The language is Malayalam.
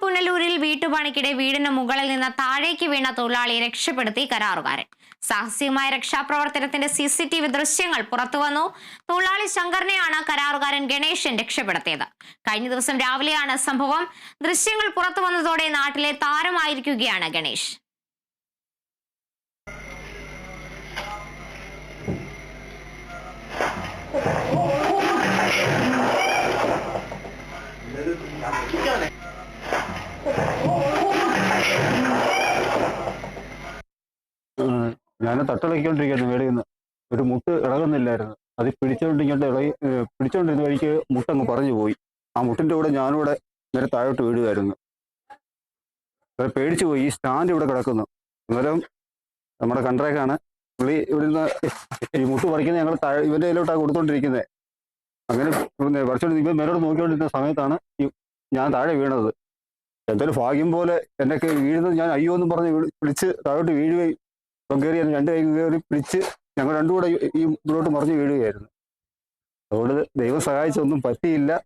പുനലൂരിൽ വീട്ടുപണിക്കിടെ വീടിന് മുകളിൽ നിന്ന് താഴേക്ക് വീണ തൊഴിലാളിയെ രക്ഷപ്പെടുത്തി കരാറുകാരൻ. സാഹസികമായ രക്ഷാപ്രവർത്തനത്തിന്റെ സി സി ടി വി ദൃശ്യങ്ങൾ പുറത്തുവന്നു തൊഴിലാളി ശങ്കറിനെയാണ് കരാറുകാരൻ ഗണേശൻ രക്ഷപ്പെടുത്തിയത്. കഴിഞ്ഞ ദിവസം രാവിലെയാണ് സംഭവം. ദൃശ്യങ്ങൾ പുറത്തു വന്നതോടെ നാട്ടിലെ താരമായിരിക്കുകയാണ് ഗണേഷ് ഞാൻ തട്ടിളക്കിക്കൊണ്ടിരിക്കുകയായിരുന്നു മേളിൽ നിന്ന് ഒരു മുട്ട് ഇളകുന്നില്ലായിരുന്നു. അത് പിടിച്ചോണ്ടിരിക്കേണ്ട ഇളകി പിടിച്ചോണ്ടിരുന്ന വഴിക്ക് മുട്ടങ്ങ് പറഞ്ഞു പോയി. ആ മുട്ടിന്റെ കൂടെ ഞാനും കൂടെ നേരെ താഴോട്ട് വീഴുമായിരുന്നു പേടിച്ചു പോയി. ഈ സ്റ്റാൻഡ് ഇവിടെ കിടക്കുന്നു. അന്നേരം നമ്മുടെ കൺട്രാക്ടാണ് പുള്ളി ഇവിടുന്ന് ഈ മുട്ട് പറിക്കുന്ന ഞങ്ങൾ താഴെ ഇവന്റെ കയ്യിലോട്ടാണ് കൊടുത്തോണ്ടിരിക്കുന്നത് അങ്ങനെ പറിച്ചോണ്ടിരിക്കുമ്പോൾ പറിച്ചോണ്ട് ഇവൻ മേലോട്ട് നോക്കിക്കൊണ്ടിരുന്ന സമയത്താണ് ഈ ഞാൻ താഴെ വീണത്. എന്തായാലും ഭാഗ്യം പോലെ എന്നൊക്കെ വീഴുന്നത് ഞാൻ അയ്യോ എന്ന് പറഞ്ഞ് വിളി- വിളിച്ച് താഴോട്ട് വീഴുകയും കയറി രണ്ട് കൈ കയറി പിടിച്ച് ഞങ്ങൾ രണ്ടും കൂടെ ഈ ഇതിലോട്ട് മറിഞ്ഞ് വീഴുകയായിരുന്നു. അതുകൊണ്ട് ദൈവം സഹായിച്ചൊന്നും പറ്റിയില്ല.